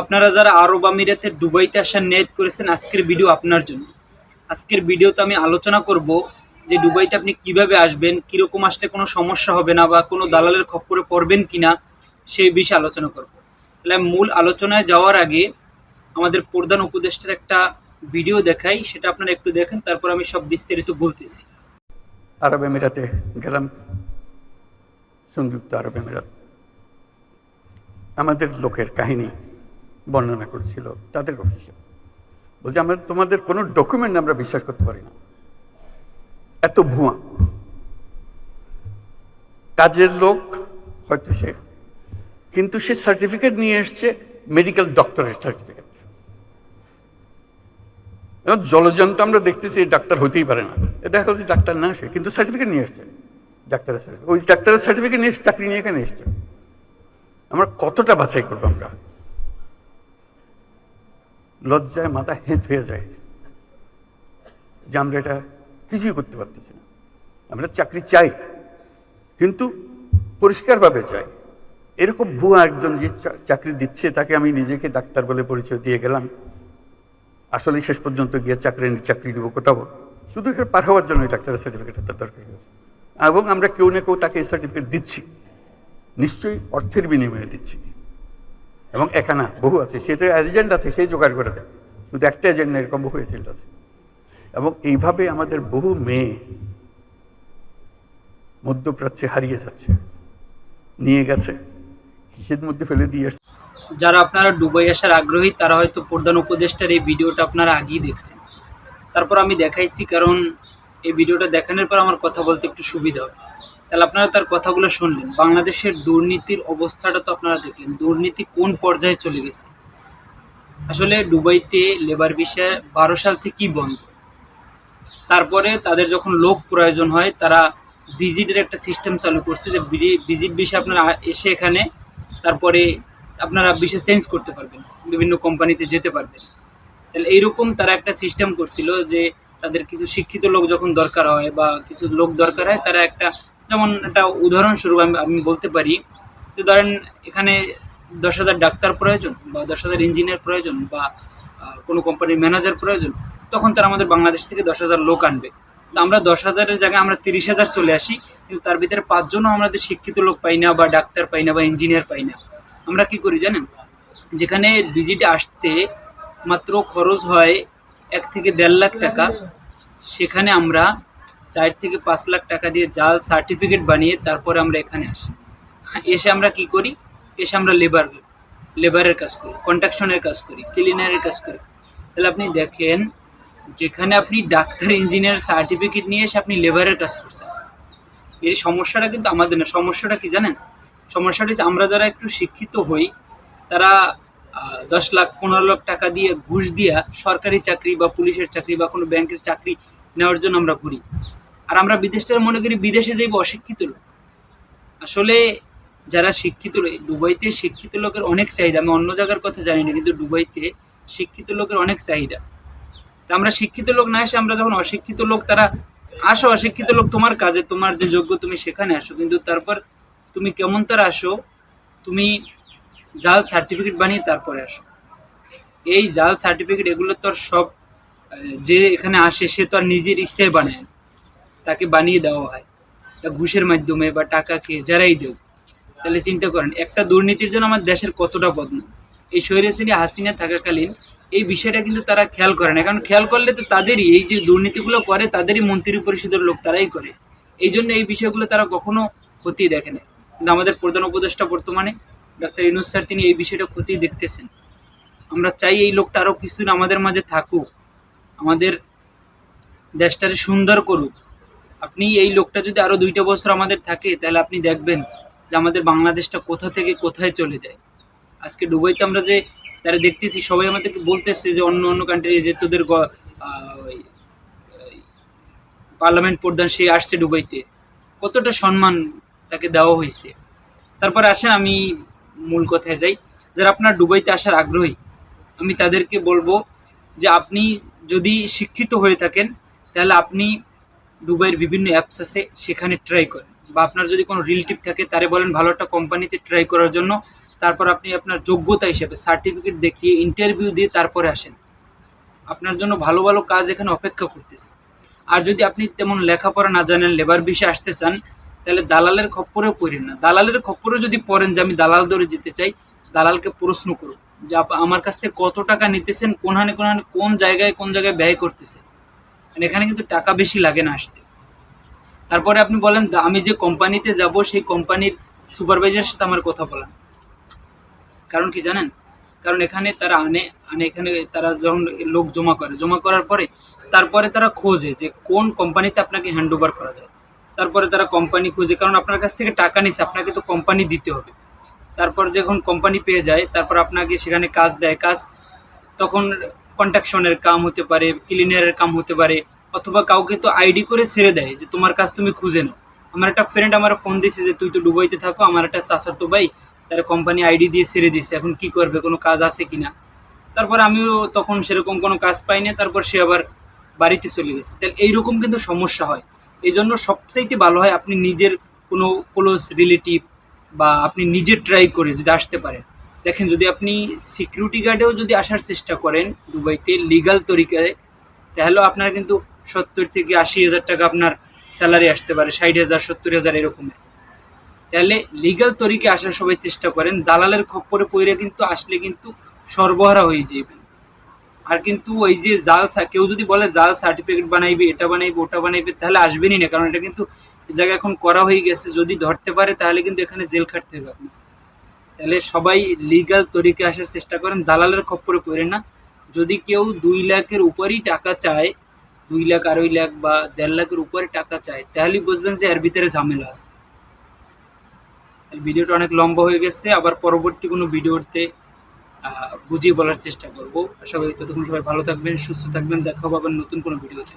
আপনারা যারা আরব আমিরাতে, দুবাইতে আসার নিয়ত করেছেন, আজকের ভিডিও আপনার জন্য। আজকের ভিডিওতে আমি আলোচনা করব যে দুবাইতে আপনি কীভাবে আসবেন, কীরকম আসলে কোনো সমস্যা হবে না বা কোনো দালালের খপ্পরে পড়বেন কি না সেই বিষয়ে আলোচনা করব। তাহলে মূল আলোচনায় যাওয়ার আগে আমাদের প্রধান উপদেষ্টার একটা ভিডিও দেখাই, সেটা আপনারা একটু দেখেন, তারপর আমি সব বিস্তারিত বলতেছি। আরব আমিরাতে গেলাম, সংযুক্ত আরব আমিরাত। আমাদের লোকের কাহিনী। বর্ণনা করছিল তাদের অফিসে বলছে, আমরা তোমাদের কোনো ডকুমেন্ট আমরা বিশ্বাস করতে পারি না। এত ভুয়া। কাজের লোক হয়তো সে, কিন্তু সে সার্টিফিকেট নিয়ে এসছে মেডিকেল ডক্টরের সার্টিফিকেট এবং জলজন্ত আমরা দেখতেছি ডাক্তার হতেই পারে না। এ দেখা যাচ্ছে ডাক্তার না সে, কিন্তু সার্টিফিকেট নিয়ে এসছে। ডাক্তারের সার্টিফিকেট ওই ডাক্তারের সার্টিফিকেট নিয়ে চাকরি নিয়ে এখানে এসছে। আমরা কতটা বাছাই করব আমরা? লজ্জায় মাথা হেঁট হয়ে যায়। যে আমরা এটা কিছুই করতে পারতেছি না। আমরা চাকরি চাই কিন্তু পরিষ্কারভাবে চাই। এরকম ভুয়া একজন যে চাকরি দিচ্ছে তাকে আমি নিজেকে ডাক্তার বলে পরিচয় দিয়ে গেলাম। আসলে শেষ পর্যন্ত গিয়ে চাকরি চাকরি দিব কোথাও শুধু এখানে পার হওয়ার জন্য ডাক্তারের সার্টিফিকেট তার দরকার হয়েছে। এবং আমরা কেউ না কেউ তাকে এই সার্টিফিকেট দিচ্ছি। নিশ্চয়ই অর্থের বিনিময়ে দিচ্ছি। এবং এখানে বহু আছে, সে তো এজেন্ট আছে সেই জোগাড় করে দেয়। শুধু একটা এজেন্ট এরকম বহু এজেন্ট আছে। এবং এইভাবে আমাদের বহু মেয়ে মধ্যপ্রাচ্যে হারিয়ে যাচ্ছে, নিয়ে গেছে, কিসের মধ্যে ফেলে দিয়ে এসছে। যারা আপনারা দুবাই আসার আগ্রহী, তারা হয়তো প্রধান উপদেষ্টার এই ভিডিওটা আপনারা আগেই দেখছেন। তারপর আমি দেখাইছি, কারণ এই ভিডিওটা দেখানোর পর আমার কথা বলতে একটু সুবিধা হবে। তাহলে আপনারা তার কথাগুলো শুনলেন। বাংলাদেশের দুর্নীতির অবস্থাটা তো আপনারা দেখলেন। দুর্নীতি কোন পর্যায়ে চলে গেছে? আসলে দুবাইতে লেবার ভিসা বারো সাল থেকেই বন্ধ। তারপরে তাদের যখন লোক প্রয়োজন হয়, তারা ভিজিটের একটা সিস্টেম চালু করছে যে ভিজিট বিষয়ে আপনারা এসে এখানে তারপরে আপনারা বিষয় চেঞ্জ করতে পারবেন, বিভিন্ন কোম্পানিতে যেতে পারবেন। তাহলে এইরকম তারা একটা সিস্টেম করছিল যে তাদের কিছু শিক্ষিত লোক যখন দরকার হয় বা কিছু লোক দরকার হয়, তারা একটা যেমন একটা উদাহরণস্বরূপ আমি আমি বলতে পারি যে ধরেন এখানে দশ হাজার ডাক্তার প্রয়োজন বা দশ হাজার ইঞ্জিনিয়ার প্রয়োজন বা কোনো কোম্পানির ম্যানেজার প্রয়োজন, তখন তারা আমাদের বাংলাদেশ থেকে দশ হাজার লোক আনবে। তো আমরা দশ হাজারের জায়গায় আমরা তিরিশ হাজার চলে আসি, কিন্তু তার ভিতরে পাঁচজনও আমাদের শিক্ষিত লোক পাই না বা ডাক্তার পাই না বা ইঞ্জিনিয়ার পাই না। আমরা কি করি জানেন? যেখানে ভিজিটে আসতে মাত্র খরচ হয় এক থেকে দেড় লাখ টাকা, সেখানে আমরা চার থেকে পাঁচ লাখ টাকা দিয়ে জাল সার্টিফিকেট বানিয়ে তারপরে আমরা এখানে আসি। এসে আমরা কি করি? এসে আমরা লেবার লেবারের কাজ করি কন্ট্রাকশনের কাজ করি ক্লিনারের কাজ করি। তাহলে আপনি দেখেন, যেখানে আপনি ডাক্তার ইঞ্জিনিয়ার সার্টিফিকেট নিয়ে এসে আপনি লেবারের কাজ করছেন। এই সমস্যাটা কিন্তু আমাদের না। সমস্যাটা কি জানেন? সমস্যাটা হচ্ছে আমরা যারা একটু শিক্ষিত হই, তারা দশ লাখ, পনেরো লাখ টাকা দিয়ে ঘুষ দিয়া সরকারি চাকরি বা পুলিশের চাকরি বা কোনো ব্যাংকের চাকরি নেওয়ার জন্য আমরা ঘুরি। আর আমরা বিদেশটা মনে করি বিদেশে যাইব অশিক্ষিত লোক। আসলে যারা শিক্ষিত দুবাইতে শিক্ষিত লোকের অনেক চাহিদা, আমি অন্য জায়গার কথা জানি না, কিন্তু দুবাইতে শিক্ষিত লোকের অনেক চাহিদা। তা আমরা শিক্ষিত লোক না এসে আমরা যখন অশিক্ষিত লোক, তারা আসো অশিক্ষিত লোক, তোমার কাজে, তোমার যে যোগ্য তুমি সেখানে আসো। কিন্তু তারপর তুমি কেমন তার আসো, তুমি জাল সার্টিফিকেট বানিয়ে তারপরে আসো। এই জাল সার্টিফিকেট এগুলো তো আর সব যে এখানে আসে, সে তো আর নিজের ইচ্ছায় বানায়। তাকে বানিয়ে দেওয়া হয় তা ঘুষের মাধ্যমে বা টাকা খেয়ে যারাই দেব তাহলে চিন্তা করেন, একটা দুর্নীতির জন্য আমার দেশের কতটা বদনাম। এই স্বৈরাচারী হাসিনা থাকাকালীন এই বিষয়টা কিন্তু তারা খেয়াল করে না। কারণ খেয়াল করলে তো তাদেরই, এই যে দুর্নীতিগুলো করে তাদেরই মন্ত্রী পরিষদের লোক তারাই করে। এই জন্য এই বিষয়গুলো তারা কখনো ক্ষতি দেখে না। কিন্তু আমাদের প্রধান উপদেষ্টা বর্তমানে ডাক্তার ইনুস স্যার, তিনি এই বিষয়টা ক্ষতি দেখতেছেন। আমরা চাই এই লোকটা আরও কিছুদিন আমাদের মাঝে থাকুক, আমাদের দেশটারে সুন্দর করুক। আপনি এই লোকটা যদি আরও দুইটা বছর আমাদের থাকে, তাহলে আপনি দেখবেন যে আমাদের বাংলাদেশটা কোথা থেকে কোথায় চলে যায়। আজকে দুবাইতে আমরা যে তারা দেখতেছি, সবাই আমাদেরকে বলতেছে যে অন্য অন্য কান্ট্রি যে তোদের পার্লামেন্ট প্রধান সে আসছে ডুবাইতে কতটা সম্মান তাকে দেওয়া হয়েছে। তারপর আসেন, আমি মূল কথায় যাই। যারা আপনার ডুবাইতে আসার আগ্রহী, আমি তাদেরকে বলব যে আপনি যদি শিক্ষিত হয়ে থাকেন, তাহলে আপনি দুবাইয়ের বিভিন্ন অ্যাপস আছে, সেখানে ট্রাই করেন বা আপনার যদি কোনো রিলেটিভ থাকে, তারে বলেন ভালো একটা কোম্পানিতে ট্রাই করার জন্য। তারপর আপনি আপনার যোগ্যতা হিসেবে সার্টিফিকেট দেখিয়ে ইন্টারভিউ দিয়ে তারপরে আসেন। আপনার জন্য ভালো ভালো কাজ এখানে অপেক্ষা করতেছে। আর যদি আপনি তেমন লেখাপড়া না জানেন লেবার বিষয়ে আসতে চান, তাহলে দালালের খপ্পরেও পড়েন না। দালালের খপ্পরে যদি পড়েন যে আমি দালাল ধরে যেতে চাই, দালালকে প্রশ্ন করুন যে আমার কাছ থেকে কত টাকা নিতেছেন, কোনখানে কোনখানে কোন জায়গায় কোন জায়গায় ব্যয় করতেছে কারণ এখানে কিন্তু টাকা বেশি লাগে না আসতে। তারপরে আপনি বলেন আমি যে কোম্পানিতে যাব, সেই কোম্পানির সুপারভাইজারের সাথে আমার কথা বলেন কারণ কি জানেন? কারণ এখানে তারা আনে আনে এখানে তারা যখন লোক জমা করে, জমা করার পরে তারপরে তারা খোঁজে যে কোন কোম্পানিতে আপনাকে হ্যান্ড ওভার করা যায়। তারপরে তারা কোম্পানি খুঁজে, কারণ আপনার কাছ থেকে টাকা নিছে, আপনাকে তো কোম্পানি দিতে হবে। তারপর যখন কোম্পানি পেয়ে যায়, তারপর আপনাকে সেখানে কাজ দেয়, কাজ তখন কন্ট্রাকশনের কাম হতে পারে ক্লিনারের কাম হতে পারে, অথবা কাউকে তো আইডি করে ছেড়ে দেয় যে তোমার কাজ তুমি খুঁজে নাও। আমার একটা ফ্রেন্ড আমার ফোন দিছে যে, তুই তো দুবাইতে থাকো, আমার একটা চাচাতো ভাই, তার কোম্পানি আইডি দিয়ে ছেড়ে দিছে, এখন কি করবে, কোনো কাজ আছে কি না তারপর আমিও তখন সেরকম কোনো কাজ পাই না তারপর সে আবার বাড়িতে চলে গেছে। তাহলে এইরকম কিন্তু সমস্যা হয়। এই জন্য সবচাইতে ভালো হয় আপনি নিজের কোনো ক্লোজ রিলেটিভ বা আপনি নিজে ট্রাই করে যদি আসতে পারেন। দেখেন, যদি আপনি সিকিউরিটি গার্ডেও যদি আসার চেষ্টা করেন দুবাইতে লিগাল তরিকায়, তাহলেও আপনার কিন্তু সত্তর থেকে আশি হাজার টাকা আপনার স্যালারি আসতে পারে, ষাট হাজার, সত্তর হাজার এরকমের তাহলে লিগাল তরিকে আসার সবাই চেষ্টা করেন, দালালের খপ্পরে পড়ে কিন্তু আসলে কিন্তু সর্বহারা হয়ে যাবেন আর কিন্তু ওই যে জাল কেউ যদি বলে জাল সার্টিফিকেট বানাইবে, এটা বানাইবে, ওটা বানাইবে, তাহলে আসবেনই না, কারণ এটা কিন্তু এই জায়গায় এখন করা হয়ে গেছে, যদি ধরতে পারে তাহলে কিন্তু এখানে জেল খাটতে হবে আপনি। তাহলে সবাই লিগাল তরিকে আসার চেষ্টা করেন। দালালের খপ্পরে পড়েন না। যদি কেউ দুই লাখের উপরই টাকা চায়, দুই লাখ, আড়াই লাখ বা দেড় লাখের উপরে টাকা চায়, তাহলেই বুঝবেন যে এর ভিতরে ঝামেলা আছে। ভিডিওটা অনেক লম্বা হয়ে গেছে। আবার পরবর্তী কোনো ভিডিওতে বুঝিয়ে বলার চেষ্টা করব। আশা করি ততক্ষণ সবাই ভালো থাকবেন, সুস্থ থাকবেন। দেখা আবার নতুন কোনো ভিডিওতে।